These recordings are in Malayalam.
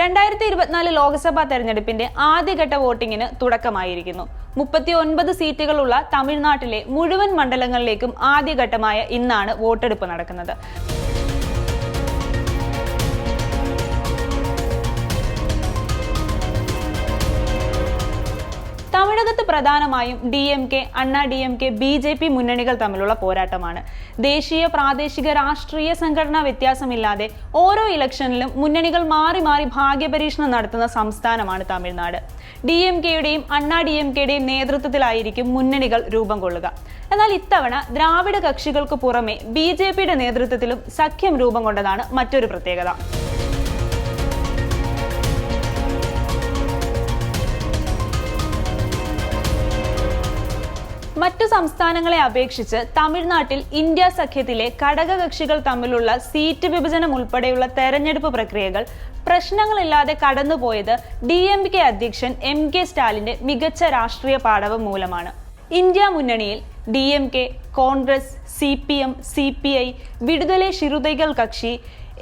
രണ്ടായിരത്തി ഇരുപത്തിനാല് ലോക്സഭാ തെരഞ്ഞെടുപ്പിന്റെ ആദ്യഘട്ട വോട്ടിങ്ങിന് തുടക്കമായിരിക്കുന്നു. മുപ്പത്തി ഒൻപത് സീറ്റുകളുള്ള തമിഴ്നാട്ടിലെ മുഴുവൻ മണ്ഡലങ്ങളിലേക്കും ആദ്യഘട്ടമായ ഇന്നാണ് വോട്ടെടുപ്പ് നടക്കുന്നത്. തമിഴകത്ത് പ്രധാനമായും D M K Anna D M K B J P മുന്നണികൾ തമ്മിലുള്ള പോരാട്ടമാണ്. ദേശീയ പ്രാദേശിക രാഷ്ട്രീയ സംഘടനാ വ്യത്യാസമില്ലാതെ ഓരോ ഇലക്ഷനിലും മുന്നണികൾ മാറി മാറി ഭാഗ്യപരീക്ഷണം നടത്തുന്ന സംസ്ഥാനമാണ് തമിഴ്നാട്. ഡി എം കെയുടെയും അണ്ണാ ഡി എം കെയുടെയും നേതൃത്വത്തിലായിരിക്കും മുന്നണികൾ രൂപം കൊള്ളുക. എന്നാൽ ഇത്തവണ ദ്രാവിഡ കക്ഷികൾക്ക് പുറമെ ബി ജെ പിയുടെ നേതൃത്വത്തിലും സഖ്യം രൂപം കൊണ്ടതാണ് മറ്റൊരു പ്രത്യേകത. മറ്റു സംസ്ഥാനങ്ങളെ അപേക്ഷിച്ച് തമിഴ്നാട്ടിൽ ഇന്ത്യ സഖ്യത്തിലെ ഘടകകക്ഷികൾ തമ്മിലുള്ള സീറ്റ് വിഭജനം ഉൾപ്പെടെയുള്ള തെരഞ്ഞെടുപ്പ് പ്രക്രിയകൾ പ്രശ്നങ്ങളില്ലാതെ കടന്നുപോയത് ഡി എം കെ അധ്യക്ഷൻ എം കെ സ്റ്റാലിന്റെ മികച്ച രാഷ്ട്രീയ പാടവം മൂലമാണ്. ഇന്ത്യ മുന്നണിയിൽ D M K Congress C P M C P I Viduthalai Siruthaigal Katchi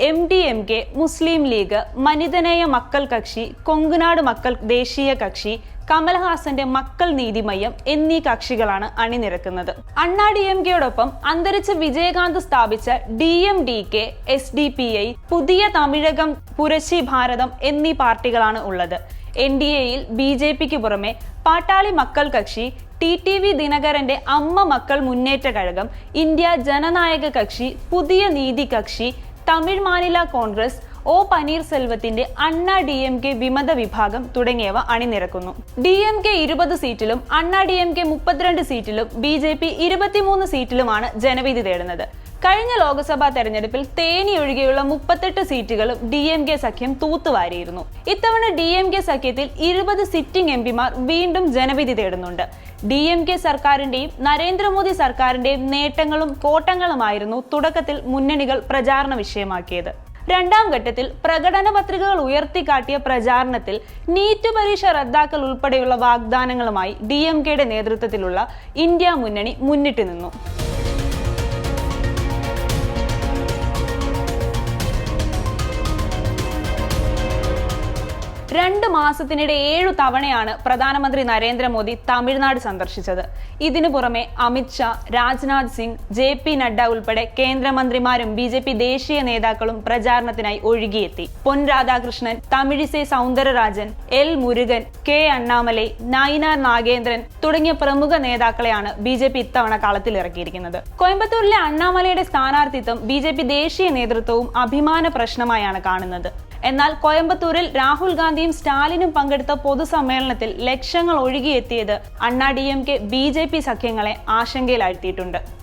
M D M K Muslim League Manithaneya Makkal Katchi Kongunadu മക്കൾ ദേശീയ കക്ഷി കമൽഹാസന്റെ മക്കൾ നീതിമയ്യം എന്നീ കക്ഷികളാണ് അണിനിരക്കുന്നത്. അണ്ണാ ഡി എം കെയോടൊപ്പം അന്തരിച്ച വിജയകാന്ത് സ്ഥാപിച്ച D M D K S D P I Puthiya Thamizhagam Puratchi Bharatham എന്നീ പാർട്ടികളാണ് ഉള്ളത്. എൻ ഡി എയിൽ ബി ജെ പിക്ക് പുറമെ പാട്ടാളി മക്കൾ കക്ഷി ടി ടി വി ദിനകരന്റെ അമ്മ മക്കൾ മുന്നേറ്റ കഴകം ഇന്ത്യ ജനനായക കക്ഷി പുതിയ നീതി കക്ഷി തമിഴ് മാനില കോൺഗ്രസ് ഒ പനീർസെൽവത്തിന്റെ അണ്ണ ഡി എം കെ വിമത വിഭാഗം തുടങ്ങിയവ അണിനിരക്കുന്നു. ഡി എം കെ ഇരുപത് സീറ്റിലും അണ്ണ ഡി എം കെ മുപ്പത്തിരണ്ട് സീറ്റിലും ബി ജെ പി ഇരുപത്തിമൂന്ന് സീറ്റിലുമാണ് ജനവിധി തേടുന്നത്. കഴിഞ്ഞ ലോക്സഭാ തെരഞ്ഞെടുപ്പിൽ തേനി ഒഴികെയുള്ള മുപ്പത്തെട്ട് സീറ്റുകളും ഡി എം കെ സഖ്യം തൂത്തുവാരിയിരുന്നു. ഇത്തവണ ഡി എം കെ സഖ്യത്തിൽ ഇരുപത് സിറ്റിംഗ് എം പിമാർ വീണ്ടും ജനവിധി തേടുന്നുണ്ട്. ഡി എം കെ സർക്കാരിന്റെയും നരേന്ദ്രമോദി സർക്കാരിന്റെയും നേട്ടങ്ങളും കോട്ടങ്ങളുമായിരുന്നു തുടക്കത്തിൽ മുന്നണികൾ പ്രചാരണ വിഷയമാക്കിയത്. രണ്ടാം ഘട്ടത്തിൽ പ്രകടന പത്രികകൾ ഉയർത്തിക്കാട്ടിയ പ്രചാരണത്തിൽ നീറ്റ് പരീക്ഷ റദ്ദാക്കൽ ഉൾപ്പെടെയുള്ള വാഗ്ദാനങ്ങളുമായി ഡി എം കെയുടെ നേതൃത്വത്തിലുള്ള ഇന്ത്യ മുന്നണി മുന്നിട്ട് നിന്നു. രണ്ട് മാസത്തിനിടെ ഏഴു തവണയാണ് പ്രധാനമന്ത്രി നരേന്ദ്രമോദി തമിഴ്നാട് സന്ദർശിച്ചത്. ഇതിനു പുറമെ അമിത്ഷാ രാജ്നാഥ് സിംഗ് ജെ പി നഡ്ഡ ഉൾപ്പെടെ കേന്ദ്രമന്ത്രിമാരും ബി ജെ പി ദേശീയ നേതാക്കളും പ്രചാരണത്തിനായി ഒഴുകിയെത്തി. പൊൻ രാധാകൃഷ്ണൻ തമിഴിസൈ സൗന്ദരരാജൻ എൽ മുരുകൻ കെ അണ്ണാമലൈ നയിനാർ നാഗേന്ദ്രൻ തുടങ്ങിയ പ്രമുഖ നേതാക്കളെയാണ് ബി ജെ പി ഇത്തവണ കളത്തിലിറക്കിയിരിക്കുന്നത്. കോയമ്പത്തൂരിലെ അണ്ണാമലയുടെ സ്ഥാനാർത്ഥിത്വം ബി ജെ പി ദേശീയ നേതൃത്വവും അഭിമാന പ്രശ്നമായാണ് കാണുന്നത്. എന്നാൽ കോയമ്പത്തൂരിൽ രാഹുൽ ഗാന്ധിയും സ്റ്റാലിനും പങ്കെടുത്ത പൊതുസമ്മേളനത്തിൽ ലക്ഷങ്ങൾ ഒഴുകിയെത്തിയത് Anna D M K B J P സഖ്യങ്ങളെ ആശങ്കയിലാഴ്ത്തിയിട്ടുണ്ട്.